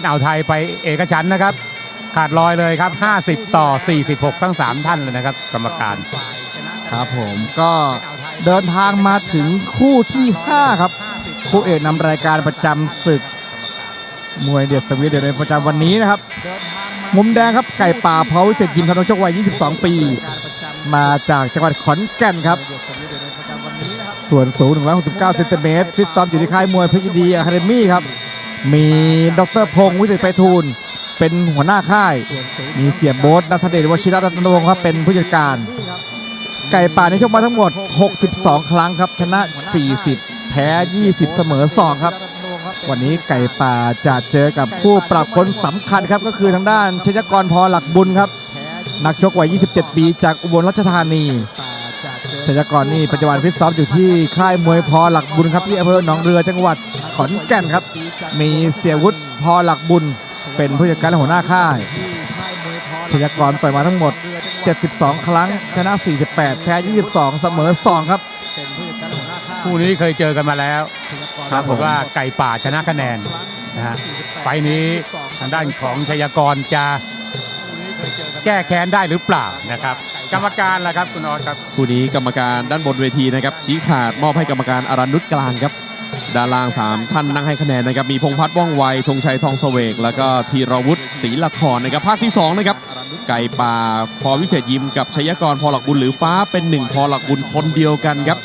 ชรอ่าวไทยไปเอกฉันนะครับ ขาดลอยเลยครับ 50 ต่อ 46 ทั้ง 3 ท่านเลยนะครับ กรรมการครับผมก็เดินทางมาถึงคู่ที่ 5 ครับ คู่เอกนำรายการประจำศึก มวยเด็ดสวีเดนในประจำวันนี้นะครับ มุมแดงครับไก่ป่าเพาวิเศษยิมครับน้องโชควัย 22 ปี มาจากจังหวัดขอนแก่นครับ ส่วนสูง 169เซนติเมตรฟิตซ้อมอยู่ที่ค่ายมวยพชรยิดีอะคาเดมี่ครับ มีดรพงศ์วิเศษไพฑูรย์เป็นหัวหน้าค่าย มีเสียโบ๊ทนัทเดชวชิระรัตนวงศ์ครับเป็นผู้จัดการ ไก่ป่าในชกมาทั้งหมด 62 ครั้งครับ ชนะ 40 แพ้ 20 เสมอ 2 ครับ วันนี้ไก่ป่าจะเจอกับผู้ปรับคนสำคัญครับ ก็คือทางด้านชยกรพอหลักบุญครับ นักชกวัย 27 ปี จากอุบลราชธานีชยกรนี่ปัจจุบันฟิตซ้อมอยู่ที่ค่ายมวยพอหลักบุญครับที่อำเภอหนองเรือจังหวัด ขอนแก่นครับ มีเสียวุฒิพอหลักบุญ เป็นผู้จัดการและหัวหน้าค่ายชยกรต่อยมาทั้งหมด 72 ครั้ง ชนะ 48 แพ้ 22 เสมอ 2 ครับคู่นี้เคยเจอกันมาแล้วครับปรากฏว่าไก่ป่าชนะคะแนนนะฮะไฟล์นี้ทางด้านของชัยกรจะแก้แค้นได้หรือเปล่านะครับ กรรมการล่ะครับคุณออสครับ คู่นี้กรรมการด้านบนเวทีนะครับชี้ขาดมอบให้กรรมการอารันนุชกลางครับ ด้านล่าง 3 ท่านนั่งให้คะแนนนะครับ มีพงพัฒน์ว่องไวธงชัยทองเสวก แล้วก็ธีรวุฒิศรีละครนะครับ ภาคที่ 2 นะครับ ไก่ป่าพอวิเศษยิมกับชัยกรพอหลักบุญหรือฟ้าเป็นหนึ่งพอหลักบุญคนเดียวกันครับ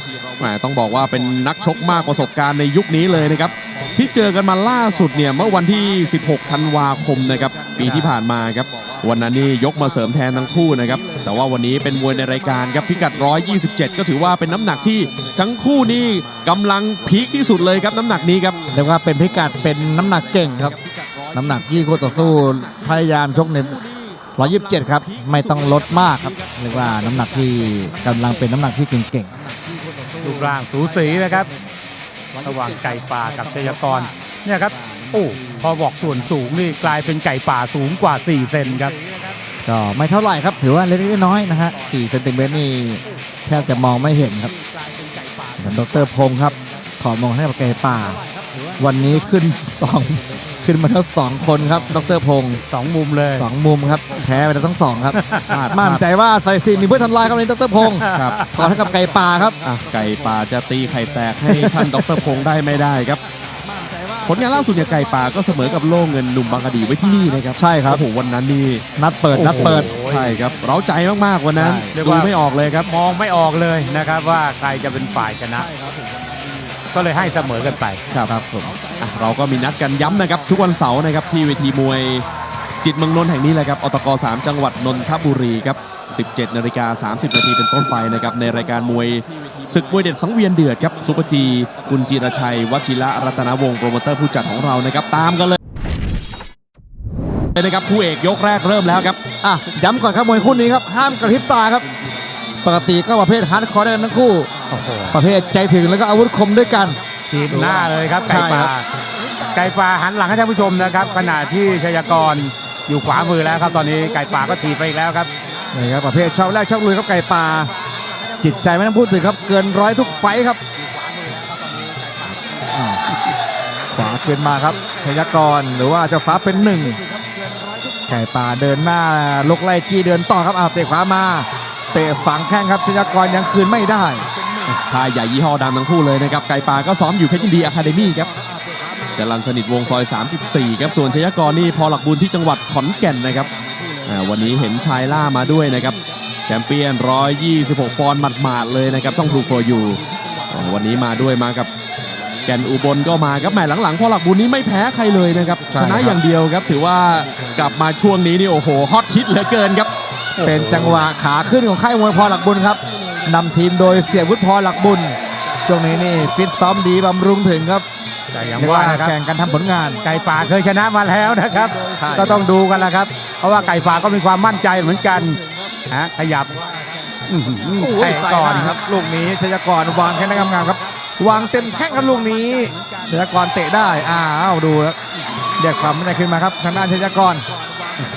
ต้องบอกว่าเป็นนักชกมากประสบการณ์ในยุคนี้เลยนะครับ ที่เจอกันมาล่าสุดเนี่ยเมื่อวันที่ 16 ธันวาคมนะครับปีที่ผ่านมาครับวันนั้นนี่ยกมาเสริมแทนทั้งคู่นะครับแต่ว่าวันนี้เป็นมวยในรายการครับพิกัด 127 ก็ถือว่าเป็นน้ำหนักที่ทั้งคู่นี่กำลังพีคที่สุดเลยครับน้ำหนักนี้ครับเรียกว่าเป็นพิกัดเป็นน้ำหนักเก่งครับน้ำหนักที่คู่ต่อสู้พยายามชกใน127 ครับไม่ต้องลดมากครับเรียกว่าน้ำหนักที่กำลังเป็นน้ำหนักที่เก่งรูปร่างสูสีนะครับ ระหว่างไก่ป่ากับชัยกรเนี่ยครับโอ้พอบอกส่วนสูงนี่กลายเป็นไก่ป่าสูงกว่า 4 เซนครับๆก็ไม่เท่าไหร่ครับถือว่าเล็กๆน้อยๆนะฮะ4เซนติเมตรนี่แทบจะมองไม่เห็นครับส่วนดรพงศ์ครับ ขอมองให้กับไก่ป่า วันนี้ขึ้น2 ขึ้นมาทั้งสองคนครับดรพงศ์2มุมเลยสองมุมครับแพ้ไปแล้วทั้งสองครับพลาดมั่นใจว่าสายสีมีเพื่อทำลายครับวันนี้ดรพงศ์ครับขอให้กับไก่ป่าครับอะไก่ป่าจะตีไข่แตกให้ท่านดรพงษ์ได้ไม่ได้ครับผลงานล่าสุดเนี่ยไก่ป่าก็เสมอกับโล่เงินหนุ่มบางกะดีไว้ที่นี่นะครับใช่ครับโอ้โหวันนั้นนี่นัดเปิดนัดเปิดโอ้โหใช่ครับเร้าใจมากๆวันนั้นใช่เรียกดูว่าไม่ออกเลยครับมองไม่ออกเลยนะครับว่าใครจะเป็นฝ่ายชนะ ก็เลยให้เสมอกันไป ครับครับผมอะเราก็มีนัดกันย้ำนะครับ ทุกวันเสาร์นะครับที่เวทีมวยจิตรเมืองนนท์แห่งนี้แหละครับอตก3จังหวัดนนทบุรีครับ 17นาฬิกา30 นาทีเป็นต้นไปนะครับในรายการมวยศึกมวยเด็ดสังเวียนเดือดครับซุปเปอร์จีคุณจีรชัยวชิระรัตนวงศ์โปรโมเตอร์ผู้จัดของเรานะครับตามกันเลยเลยนะครับคู่เอกยกแรกเริ่มแล้วครับ อะย้ำก่อนครับมวยคู่นี้ครับห้ามกระพริบตาครับ ปกติก็ประเภทฮาร์ดคอร์ได้กันทั้งคู่โอ้โห ประเภทใจถึงแล้วก็อาวุธคมด้วยกันทีมหน้าเลยครับใช่ไก่ครัป่าบไก่ป่าหันหลังให้ท่านผู้ชมนะครับ ขณะที่ชัยกรอยู่ขวามือแล้วครับ ตอนนี้ไก่ป่าก็ถีบไปอีกแล้วครับนี่ครับประเภทชอบแรกชอบลุยครับไก่ป่า จิตใจไม่ต้องพูดถึงครับ เกินร้อยทุกไฟท์ครับอ่าขวาขึ้นมาครับชยกรหรือว่าเจ้าฟ้าเป็นหนึ่งไก่ป่าเดินหน้าลกไล่จี้เดินต่อครับอ้าวเตะขวามา เตะฝังแข้งครับชยกรยังคืนไม่ได้ ค่ายใหญ่ยี่ห้อดังทั้งคู่เลยนะครับ ไก่ป่าก็ซ้อมอยู่เพชรยินดีอะคาเดมี่ครับจรันสนิทวงซอย 34 ครับส่วนชยกรนี่พอหลักบุญที่จังหวัดขอนแก่นนะครับอ่าวันนี้เห็นชายล่ามาด้วยนะครับแชมเปี้ยน 126 ปอนด์หมาดๆเลยนะครับช่อง True for You อ่าวันนี้มาด้วยมากับแก่นอุบลก็มาครับแหมหลังๆพอหลักบุญนี้ไม่แพ้ใครเลยนะครับใช่ชนะครับอย่างเดียวครับถือว่ากลับมาช่วงนี้นี่โอ้โหฮอตฮิตเหลือเกินครับเป็นจังหวะขาขึ้นของค่ายมวยพอหลักบุญครับ นำทีมโดยเสียวุฒิพอหลักบุญช่วงนี้นี่ฟิตซ้อมดีบำรุงถึงครับแต่อย่างเรียกว่าว่านะครับแข่งกันทำผลงาน ไก่ป่าเคยชนะมาแล้วนะครับใช่ก็ต้องดูกันแล้วครับ เพราะว่าไก่ป่าก็มีความมั่นใจเหมือนกันฮะขยับอื้อหือโอ้เตะยใส่ก่อนมากครับลูกนี้ชยกรวางแข้งได้งามๆครับ วางเต็มแข้งครับลูกนี้ชยกรเตะได้อ้าวดูแล้วเรียกความมั่นใจขึ้นมาครับทางด้านชยกร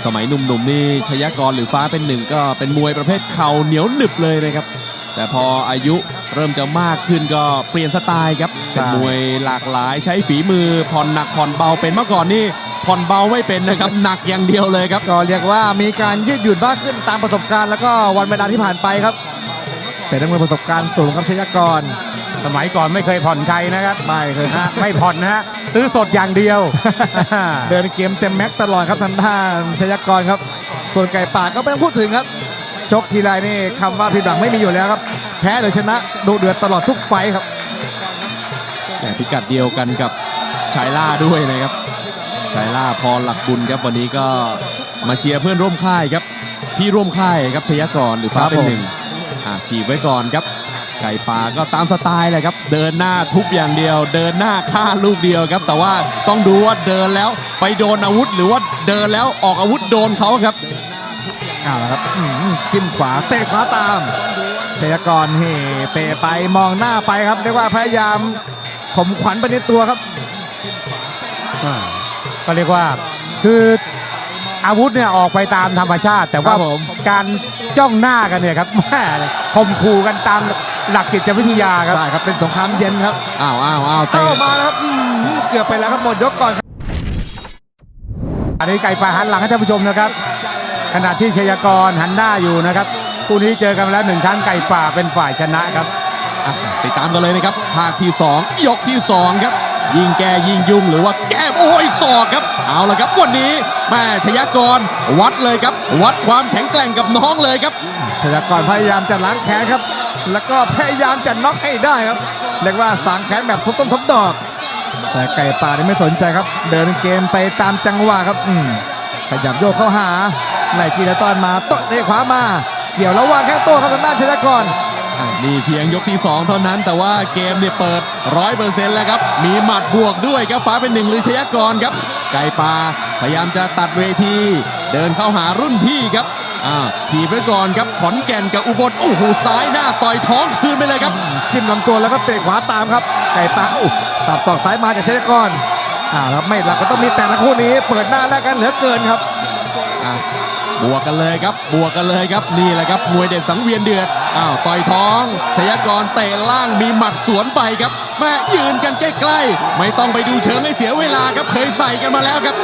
สมัยหนุ่มๆนี่ชยกรหรือฟ้าเป็นหนึ่งก็เป็นมวยประเภทเข่าเหนียวหนึบเลยนะครับ แต่พออายุเริ่มจะมากขึ้นก็เปลี่ยนสไตล์ครับเป็นมวยหลากหลายใช้ฝีมือผ่อนหนักผ่อนเบาเป็นเมื่อก่อนนี่ผ่อนเบาไม่เป็นนะครับ หนักอย่างเดียวเลยครับ ก็เรียกว่ามีการยืดหยุ่นมากขึ้นตามประสบการณ์แล้วก็วันเวลาที่ผ่านไปครับ เป็นนักมวยประสบการณ์สูงครับชยากร สมัยก่อนไม่เคยผ่อนใครนะครับไม่เคยนะฮะไม่ผ่อนนะฮะซื้อสดอย่างเดียว เดินเกมเต็มแม็กซ์ตลอดครับทางด้านชยากรครับ ส่วนไก่ป่าก็ไม่ต้องพูดถึงครับ ชกทีไรนี่คำว่าผิดหวังไม่มีอยู่แล้วครับ แพ้หรือชนะดุเดือดตลอดทุกไฟท์ครับแต่พิกัดเดียวกันกับชายล่าด้วยนะครับชายล่าพรหลักบุญครับวันนี้ก็มาเชียร์เพื่อนร่วมค่ายครับ พี่ร่วมค่ายครับชยกรหรือฟ้าครับเป็นผมหนึ่งอะฉีบไว้ก่อนครับ ไก่ป่าก็ตามสไตล์เลยครับ เดินหน้าทุบอย่างเดียว เดินหน้าฆ่าลูกเดียวครับ แต่ว่าต้องดูว่าเดินแล้วไปโดนอาวุธ หรือว่าเดินแล้วออกอาวุธโดนเขาครับ เอาละครับอื้อหือจิ้มขวาเตะขวาตามชยากรเฮเตะไปมองหน้าไปครับเรียกว่าพยายามข่มขวัญไปในตัวครับอ่าก็เรียกว่าคืออาวุธเนี่ยออกไปตามธรรมชาติ แต่ว่าครับผมการจ้องหน้ากันเนี่ยครับแม่ข่มขู่กันตามหลักจิตวิทยาครับใช่ครับเป็นสงครามเย็นครับอ้าวอ้าวอ้าวเตะเอ้ามาแล้วครับอื้อหือเกือบไปแล้วครับหมดยกก่อนครับอันนี้ไก่ป่าหันหลังให้ท่านผู้ชมนะครับ ขณะที่ชยากรหันหน้าอยู่นะครับคู่นี้เจอกันมาแล้วหนึ่งครั้งไก่ป่าเป็นฝ่ายชนะครับอะติดตามกันเลยนะครับภาคที่ 2 ยกที่ 2 ครับ ยิงแกยิงยุงหรือว่าแก้มโอ้ยศอกครับ เอาละครับวันนี้แม่ชยากรวัดเลยครับ วัดความแข็งแกร่งกับน้องเลยครับชยากรพยายามจะล้างแค้นครับ แล้วก็พยายามจะน็อกให้ได้ครับเรียกว่าสางแค้นแบบทบต้นทบดอก แต่ไก่ป่านี่ไม่สนใจครับ เดินเกมไปตามจังหวะครับ อืม ขยับโยกเข้าหาไล่กีและตอนมาโตะเตะขวามา เกี่ยวแล้ววางแข้งโต้ครับทางด้านชยากรอะนี่เพียงยกที่ 2 เท่านั้น แต่ว่าเกมเนี่ยเปิดร้อยเปอร์เซ็นต์แล้วครับ มีหมัดบวกด้วยครับฟ้าเป็นหนึ่งหรือชยากรครับ ไก่ปลาพยายามจะตัดเวที เดินเข้าหารุ่นพี่ครับอ่าทีบไว้ก่อนครับขอนแก่นกับอุบลโอ้โหซ้ายหน้าต่อยท้องคืนไปเลยครับจิ้มลำตัวแล้วก็เตะขวาตามครับ ไก่ป่าอู้สับศอกซ้ายมาจากชยากร อ่าครับไม่หลักก็ต้องมีแต่ละคู่นี้ เปิดหน้าแล้วกันเหลือเกินครับอะบวกกันเลยครับบวกกันเลยครับนี่แหละครับมวยเด็ดสังเวียนเดือดอ้าวต่อยท้องชยากรเตะล่างมีหมัดสวนไปครับแม่ยืนกันใกล้ๆไม่ต้องไปดูเชิงให้เสียเวลาครับเคยใส่กันมาแล้วครับ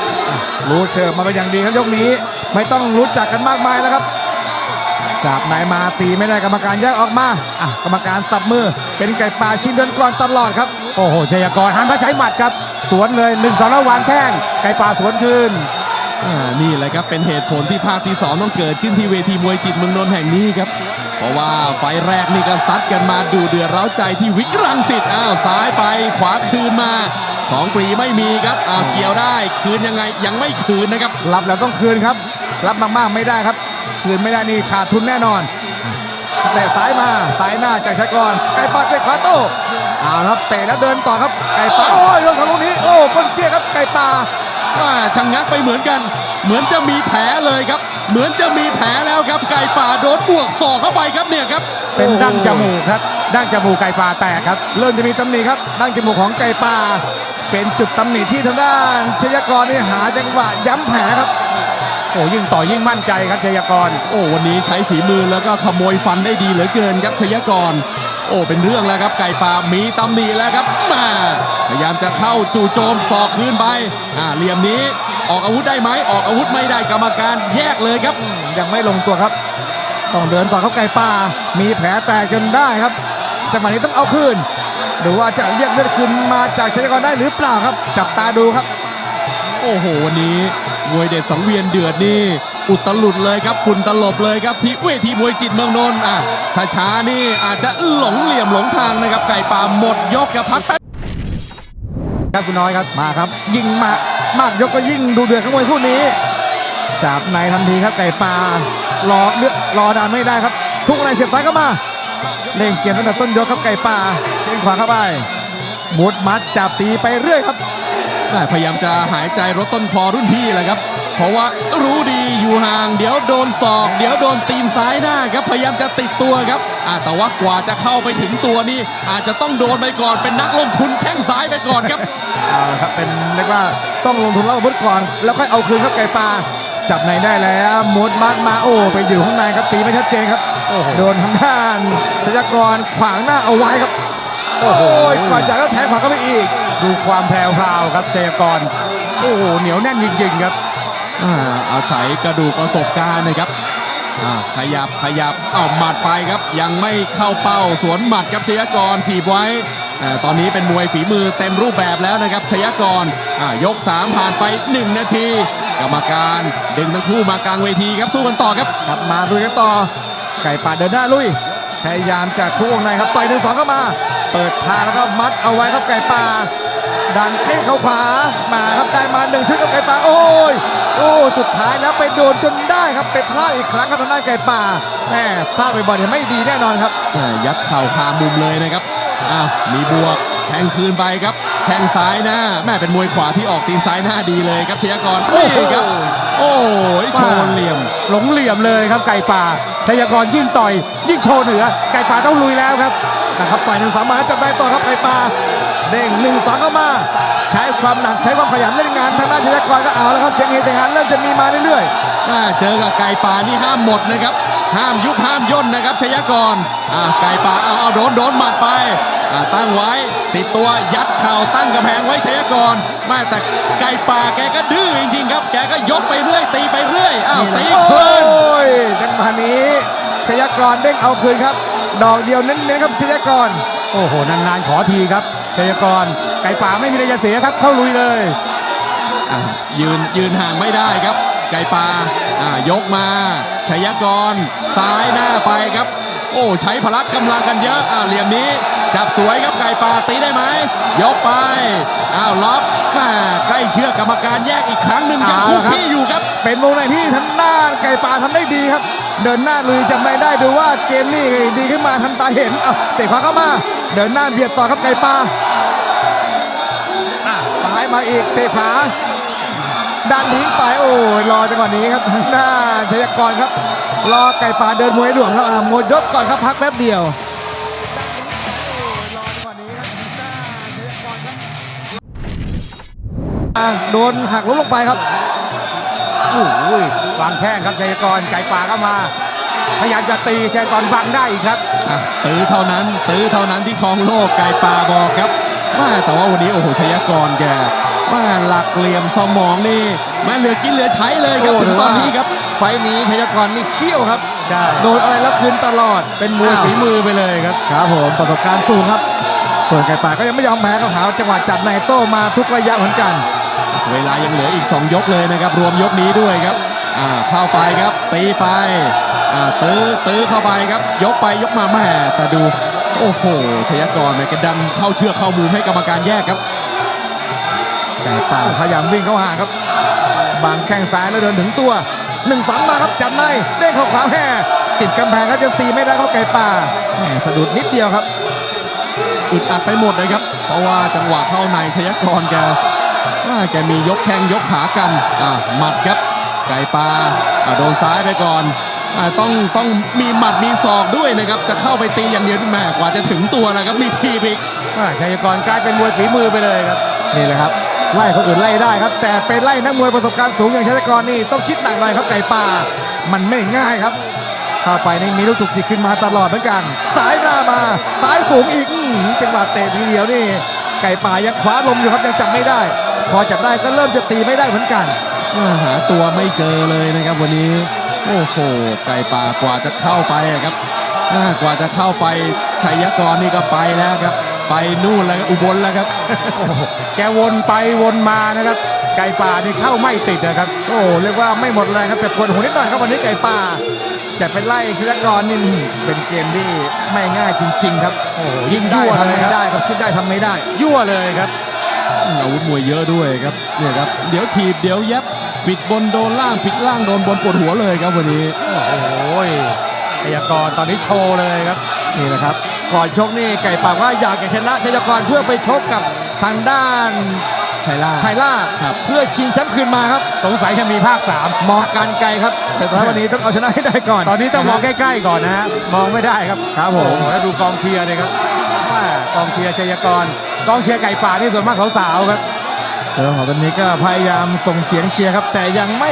รู้เชิงมาเป็นอย่างดีครับยกนี้ ไม่ต้องรู้จักกันมากมายแล้วครับจับไหนมาตีไม่ได้กรรมการแยกออกมาอะกรรมการสับมือเป็นไก่ป่าชิงเดินก่อนตลอดครับโอ้โหชยากรหันมาใช้หมัดครับ สวนเลยหนึ่งสองแล้ววางแข้งไก่ป่าสวนคืนอ่านี่แหละครับเป็นเหตุผลที่ภาคที่ 2 ต้องเกิดขึ้นที่เวทีมวยจิตเมืองนนท์แห่งนี้ครับ เพราะว่าไฟล์แรกนี่ก็ซัดกันมาดูเดือดเร้าใจที่วิกรังสิตอ้าวซ้ายไปขวาคืนมาของฟรีไม่มีครับอ้าวเกี่ยวได้คืนยังไงยังไม่คืนนะครับรับแล้วต้องคืนครับ รับมากๆไม่ได้ครับ คืนไม่ได้นี่ขาดทุนแน่นอนเตะซ้ายมาซ้ายหน้าจากชายกรไก่ป่าเตะขวาโต้ เอาละครับเตะแล้วเดินต่อครับไก่ป่าโอ้ยโดนทะลุนี้โอ้ก้นเตี้ยครับไก่ป่าว่าชะงงักไปเหมือนกัน เหมือนจะมีแผลเลยครับ เหมือนจะมีแผลแล้วครับไก่ป่าโดนบวกศอกเข้าไปครับเนี่ยครับ เป็นดั้งจมูกครับดั้งจมูกไก่ป่าแตกครับ เริ่มจะมีตำหนิครับดั้งจมูกของไก่ป่า เป็นจุดตำหนิที่ทางด้านชยากรนี่หาจังหวะย้ำแผลครับโอ้ยิ่งต่อยิ่งมั่นใจครับชยากร โอ้วันนี้ใช้ฝีมือแล้วก็ขโมยฟันได้ดีเหลือเกินครับชยกร โอ้เป็นเรื่องแล้วครับไก่ป่ามีตำหนิแล้วครับมาพยายามจะเข้าจู่โจมศอกคืนไปอ่าเหลี่ยมนี้ออกอาวุธได้ไหมออกอาวุธไม่ได้กรรมการแยกเลยครับ ยังไม่ลงตัวครับ ต้องเดินต่อครับไก่ป่า มีแผลแตกจนได้ครับจังหวะนี้ต้องเอาคืนหรือว่าจะเรียกเลือดคืนมาจากชยากรได้หรือเปล่าครับ จับตาดูครับ โอ้โหวันนี้มวยเด็ดสังเวียนเดือดนี่ อุตลุดเลยครับฝุ่นตลบเลยครับที่เวทีมวยจิตเมืองนนท์อะถ้าช้านี่อาจจะหลงเหลี่ยมหลงทางนะครับไก่ป่าหมดยกกับพักแป๊บครับคุณน้อยครับมาครับ ยิงมามากยกก็ยิ่งดูเดือดขโมวยคู่นี้จับในทันทีครับไก่ป่ารอเลือกรอนานไม่ได้ครับ ทุกในเสียบซ้ายเข้ามาเล่งเกมตั้งแต่ต้นยกครับไก่ป่าเส้นขวาเข้าไปมุดมัดจับตีไปเรื่อยครับแม่พยายามจะหายใจรถต้นคอรุ่นพี่แหละครับ เพราะว่ารู้ดีอยู่ห่าง เดี๋ยวโดนศอก เดี๋ยวโดนตีนซ้ายหน้าครับพยายามจะติดตัวครับอ่าแต่ว่ากว่าจะเข้าไปถึงตัวนี่อาจจะต้องโดนไปก่อนเป็นนักลงทุนแข้งซ้ายไปก่อนครับเอาละครับเป็นเรียกว่าต้องลงทุนรับอาวุธก่อน แล้วค่อยเอาคืนครับไก่ป่าจับในได้แล้วมุดมัดมาโอ้ไปอยู่ข้างในครับตีไม่ชัดเจนครับโอ้โหโดนทางด้านชยากรขวางหน้าเอาไว้ครับ โอ้ยก่อนจากแล้วแทงขวาก็ไปอีก ดูความแพรวพราวครับชยากรโอ้โหเหนียวแน่นจริงๆครับ อาอาศัยกระดูกประสบการณ์นะครับขยับขยับเอาหมัดไปครับ ยังไม่เข้าเป้าสวนหมัดครับชยกรถีบไว้อ่ตอนนี้เป็นมวยฝีมือเต็มรูปแบบแล้วนะครับชยกรอ่ายก 3 ผ่านไป 1 นาที กรรมการดึงทั้งคู่มากลางเวทีครับสู้กันต่อครับครับมาลุยกันต่อ ไก่ป่าเดินหน้าลุย พยายามจะคู่วงในครับต่อยหนึ่งสองเข้ามา เปิดทางแล้วก็มัดเอาไว้ครับไก่ป่า ดันเข่งเข้าขวามาครับได้มาหนึ่งชุดกับไก่ป่าโอ้ยโอ้สุดท้ายแล้วไปโดนจนได้ครับไปพลาดอีกครั้งครับทางด้านไก่ป่าแม่พลาดบ่อยๆเนี่ยไม่ดีแน่นอนครับอ่ายัดเข่าคามุมเลยนะครับอ้าวมีบวกแทงคืนไปครับ แทงซ้ายหน้าแม่เป็นมวยขวาที่ออกตีนซ้ายหน้าดีเลยครับชยกรนี่ครับ โอ้ยโชว์เหลี่ยม หลงเหลี่ยมเลยครับไก่ป่าชัยกรยิ่งต่อย ยิ่งโชว์เหนือ ไก่ป่าต้องลุยแล้วครับนะครับต่อยหนึ่งสองมาแล้วจับได้ต่อครับไก่ป่า เด้งหนึ่งสองเข้ามา ใช้ความหนักใช้ความขยันเล่นงานทางด้านชยากรก็เอาแล้วครับเสียงเฮเสียงหานเริ่มจะมีมาเรื่อยอ่าเจอกับไก่ป่านี่ห้ามหมดนะครับ ห้ามยุบห้ามย่นนะครับชยกรอ่าไก่ป่าเอาเอาโดนโดนหมัดไปอ่าตั้งไว้ติดตัวยัดเข่าตั้งกระแพงไว้ชยกรไม่แต่ไก่ป่าแกก็ดื้อจริงๆครับ แกก็ยกไปเรื่อย ตีไปเรื่อยๆอ้าวนี่แหละตีโอเพลิน้ยจังหวะนี้ชยากรเด้งเอาคืนครับ ดอกเดียวเน้นๆครับชยากรโอ้โหนานๆขอทีครับ ชัยกร ไก่ป่าไม่มีอะไรจะเสียครับ เข้าลุยเลยอะยืนยืนห่างไม่ได้ครับ ไก่ป่าอ่ายกมาชัยกร ซ้ายหน้าไปครับ โอ้ใช้พละกำลังกันเยอะอ้าวเหลี่ยมนี้ จับสวยครับไก่ป่าตีได้ไหมยกไปอ้าวล็อกแม่ใกล้เชือกกรรมการแยกอีกครั้งหนึ่งยังเอาคู่ละครับขี้อยู่ครับ เป็นวงในที่ทางด้านไก่ป่าทำได้ดีครับ เดินหน้าลุยจำไม่ได้ดูว่าเกมนี้ดีขึ้นมาทันตาเห็นเอาเตะขวาเข้ามา เดินหน้าเบียดต่อครับไก่ป่าอะซ้ายมาอีกเตะขวาดันทิ้งไปโอ้ยรอจังหวะนี้ครับทางด้านชยากรครับ รอไก่ป่าเดินมวยหลวงครับอะหมดยกก่อนครับพักแป๊บเดียวอะโดนหักล้มลงไปครับโอ้โหวางแข้งครับชัยกรไก่ป่าก็มา พยายามจะตีชัยกรบังได้อีกครับอะ ตื้อเท่านั้น ตื้อเท่านั้นที่ครองโลกไก่ป่าบอกครับว่าแต่ว่าวันนี้โอ้โหชัยกรแกว่าหลักเหลี่ยมสมองนี่แม่เหลือกินเหลือใช้เลยครับโอ้ถึงตอนนี้ครับ ไฟล์นี้ชัยกรนี่เขี้ยวครับใช่โดนอะไรแล้วคืนตลอดเป็นมวยฝีมือไปเลยครับครับผมประสบการณ์สูงครับส่วนไก่ป่าก็ยังไม่ยอมแพ้ครับหาจังหวะจับในโต้มาทุกระยะเหมือนกัน เวลายังเหลืออีก 2 ยกเลยนะครับ รวมยกนี้ด้วยครับอ่าเข้าไปครับตีไป อ่าตื้อตื้อเข้าไปครับ ยกไปยกมาแม่แต่ดู โอ้โหชยกรเนี่ยกระดันเข้าเชือกเข้ามุมให้กรรมการแยกครับไก่ป่าพยายามวิ่งเข้าหาครับบังแข้งซ้ายแล้วเดินถึงตัวหนึ่งสองมาครับจับในเด้งเข้าขวาแห่ติดกำแพงครับยังตีไม่ได้ครับไก่ป่าแหมสะดุดนิดเดียวครับอึดอัดไปหมดเลยครับ เพราะว่าจังหวะเข้าในชยกรแกว่าแกมียกแข้งยกขากันอ่าหมัดครับไก่ปลาอ่าโดนซ้ายไปก่อนอ่า ต้องต้องมีหมัดมีศอกด้วยนะครับจะเข้าไปตีอย่างเดียวแม่กว่าจะถึงตัวแล้วครับมีทีบอีกอ่าชัยกรกลายเป็นมวยฝีมือไปเลยครับนี่แหละครับไล่คนอื่นไล่ได้ครับ แต่ไปไล่นักมวยประสบการณ์สูงอย่างชัยกรนี่ต้องคิดหนักหน่อยครับไก่ป่า มันไม่ง่ายครับ เข้าไปนี่มีลูกจุกจิกขึ้นมาตลอดเหมือนกันซ้ายหน้ามาซ้ายสูงอีกอื้อหือจังหวะเตะทีเดียวนี่ ไก่ป่ายังคว้าลมอยู่ครับยังจับไม่ได้ พอจับได้ก็เริ่มจะตีไม่ได้เหมือนกันอ่าหาตัวไม่เจอเลยนะครับวันนี้ โอ้โห ไก่ป่ากว่าจะเข้าไปอะครับอ่ากว่าจะเข้าไปชัยกรนี่ก็ไปแล้วครับ ไปนู่นแล้วครับอุบลแล้วครับโอ้โหแกวนไปวนมานะครับ ไก่ป่านี่เข้าไม่ติดนะครับ โอ้เรียกว่าไม่หมดแรงครับแต่ปวดหัวนิดหน่อยครับวันนี้ไก่ป่าจะเป็นไล่ชัยกรนี่เป็นเกมที่ไม่ง่ายจริง ๆ ครับโอ้โหคิยิ่ดงได้ยั่วทำเลยไม่ครับได้ครับคิดได้ทำไม่ได้ ยั่วเลยครับอาวุธมวยเยอะด้วยครับเนี่ยครับ เดี๋ยวถีบเดี๋ยวยับ ปิดบนโดนล่างปิดล่างโดนบนปวดหัวเลยครับวันนี้ โอ้โหชัยกรตอนนี้โชว์เลยครับ นี่แหละครับ ก่อนชกนี่ไก่ปากว่าอยากจะชนะชัยกรเพื่อไปชกกับทางด้านชัยล่าไทล่าครับเพื่อชิงแชมป์คืนมาครับ สงสัยจะมีภาค 3 มองการไกลครับ แต่ตอนวันนี้ต้องเอาชนะให้ได้ก่อน ตอนนี้ต้องมองใกล้ๆก่อนนะฮะมองไม่ได้ครับครับผโอ้มโหแล้วดูกองเชียร์เลยครับว่ากองเชียร์ชัยกร กองเชียร์ไก่ป่านี่ส่วนมากสาวๆครับ เสือของตอนนี้ก็พยายามส่งเสียงเชียร์ครับ แต่ยังไม่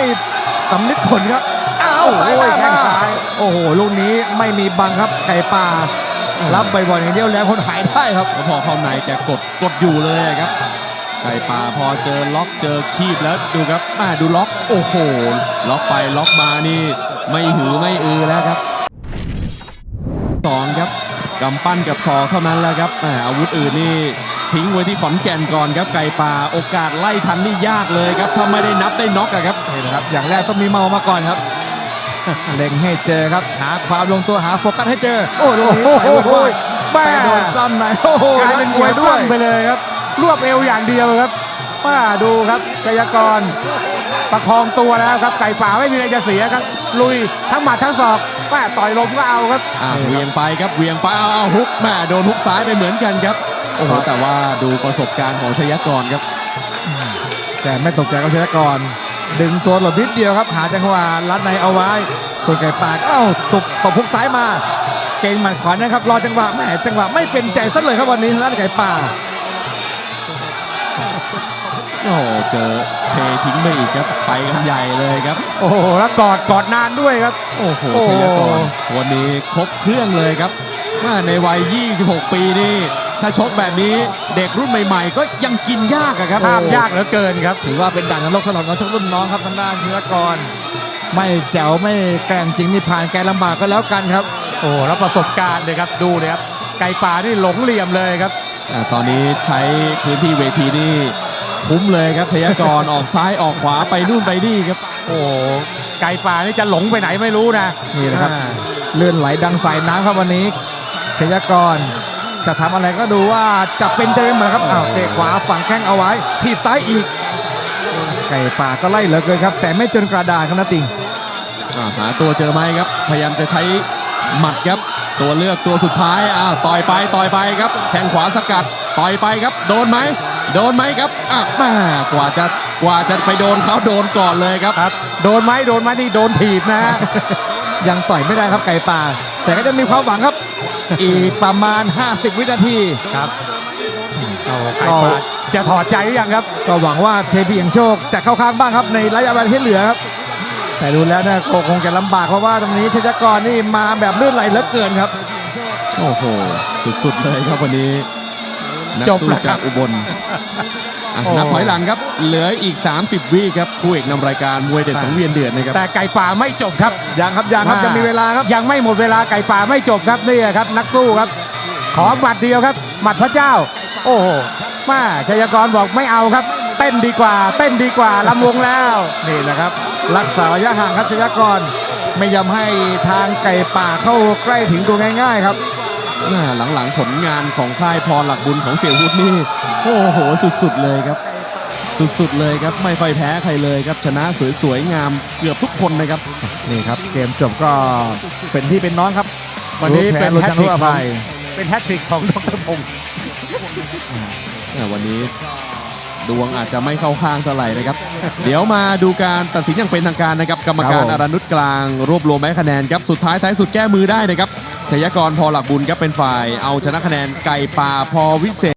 สำลิดผลครับอ้าวโอ้โหซ้ายหน้าแข้มางซ้ายโอ้โหลูกนี้ไม่มีบังครับไก่ป่า รับบ่อยๆอย่างเดียวแล้วคนหายได้ครับแล้วพอเข้าในแกกดกดอยู่เลยครับ ไก่ป่าพอเจอล็อกเจอคีบแล้วดูครับแม่ดูล็อกโอ้โห ล็อกไปล็อกมานี่ ไม่หือไม่อือแล้วครับสองครับกำปั้นกับศอกเท่านั้นแหล้วครับแหมอาวุธอื่นนี่ ทิ้งไว้ที่ขอนแก่นก่อนครับไก่ป่าโอกาสไล่ทันนี่ยากเลยครับถ้าไม่ได้นับได้น็อกอะครับนี่นะครับ อย่างแรกต้องมีเมามาก่อนครับ เล็งให้เจอครับ หาความลงตัวหาโฟกัสให้เจอ โอ้ลูกนี้ต่อยวุ้ยแม่ไปโดนปล้ำในโอ้โหกลายเป็นมวยด้ด้ววยยไปเลยครับ รวบเอวอย่างเดียวครับป้าดูครับชัยกร ประคองตัวแล้วครับ ไก่ป่าไม่มีอะไรจะเสียครับ ลุยทั้งหมัดทั้งศอกป้าต่อยลมก็เอาครับอะเหวียงไปครับเหวียงไปเอาเอาฮุกแม่โดนฮุกซ้ายไปเหมือนกันครับ โอ้โหแต่ว่าดูประสบการณ์ของชยกรครับ แต่ไม่ตกใจกับชยกร ดึงตัวหลบนิดเดียวครับ หาจังหวะรัดในเอาไว้ ส่วนไก่ปากเอ้าตบตบพุกซ้ายมา เก่งหมัดขวานะครับ รอจังหวะแหมจังหวะไม่เป็นใจซะเลยครับวันนี้ทางด้านไก่ป่าโอ้โหเจอเททิ้งไปอีกครับไปกันใหญ่เลยครับ โอ้โหแล้วกอดกอดนานด้วยครับ โอ้โหโอ้ชยกรวันนี้ครบเครื่องเลยครับว่าในวัย 26 ปีนี่ ถ้าชกแบบนี้เด็กรุ่นใหม่ ๆ ก็ยังกินยากอะครับ ข้ามยากเหลือเกินครับ ถือว่าเป็นด่านนรกสำหรับนักชกรุ่นน้องครับทางด้านชยกร ไม่แจ๋วไม่แกร่งจริงนี่ผ่านแกลำบากก็แล้วกันครับ โอ้แล้วประสบการณ์เลยครับดูเลยครับไก่ป่านี่หลงเหลี่ยมเลยครับอ่าตอนนี้ใช้พื้นที่เวทีนี่คุ้มเลยครับชยกร ออกซ้ายออกขวาไปนู่นไปนี่ครับ โอ้โหไก่ป่านี่จะหลงไปไหนไม่รู้นะนี่นะครับ อ่าเลื่อนไหลดังสายน้ำครับวันนี้ชยกร จะทำอะไรก็ดูว่าจะเป็นใจเป็นเหมือนครับอ้าวเตะขวาฝั่งแข้งเอาไว้ ถีบซ้ายอีก ไก่ป่าก็ไล่เหลือเกินครับ แต่ไม่จนกระดาษครับนะติงอ่าหาตัวเจอไหมครับ พยายามจะใช้หมัดครับ ตัวเลือกตัวสุดท้ายอ้าวต่อยไปต่อยไปครับแข้งขวาสกัดต่อยไปครับ โดนไหมโดนไหมครับอะแม่กว่าจะกว่าจะไปโดนเขาโดนก่อนเลยครับครับ โดนไหมโดนไหมนี่โดนถีบนะฮะยังต่อยไม่ได้ครับไก่ป่า แต่ก็จะมีความหวังครับ อีกประมาณ 50 วินาที ครับโอ้ไก่ป่าจะถอดใจหรือยังครับ ก็หวังว่าเทพีอย่างโชคจะเข้าข้างบ้างครับในระยะเวลาที่เหลือครับ แต่ดูแล้วเนี่ยก็คงจะลำบากเพราะว่าตรงนี้ชยกรนี่มาแบบลื่นไหลเหลือเกินครับ โอ้โห สุดๆเลยครับวันนี้ นักจบสู้แล้วครัจาบกอุบล อะโอ้นับถอยหลังครับ เหลืออีก 30 วิครับคู่เอกนำรายการมวยเด็ดสังเวียนเดือดนะครับ แต่ไก่ป่าไม่จบครับยังครับยังครับว่ายัยังมีเวลาครับ ยังไม่หมดเวลาไก่ป่าไม่จบครับนี่ครับ นักสู้ครับ ขอหมัดเดียวครับ หมัดพระเจ้า โอ้โหมาชัยกรบอกไม่เอาครับ เต้นดีกว่า เต้นดีกว่าลำวงแล้วนี่แหละครับ รักษาระยะห่างครับชยกร ไม่ยอมให้ทางไก่ป่าเข้าใกล้ถึงตัวง่าย ๆ ครับอ่าหลังๆผลงานของค่ายพรหลักบุญของเสี่ยวุฒินี่ โอ้โห สุดๆเลยครับ สุดๆเลยครับ ไม่ค่อยแพ้ใครเลยครับ ชนะสวยๆงามเกือบทุกคนนะครับ นี่ครับ เกมจบก็เป็นพี่เป็นน้องครับวันนี้เป็นรู้แฮแพ้ตทริรู้กอขอภังยเป็นแฮตทริกของดรพงศ์อ่าวันนี้ดวงอาจจะไม่เข้าข้างเท่าไหร่นะครับ เดี๋ยวมาดูการตัดสินอย่างเป็นทางการนะครับ กรรมการครับผมอารานุชกลาง รวบรวมไว้คะแนนครับ สุดท้ายท้ายสุดแก้มือได้นะครับชัยกรพอหลักบุญครับเป็นฝ่าย เอาชนะคะแนนไก่ป่าพอวิเศษ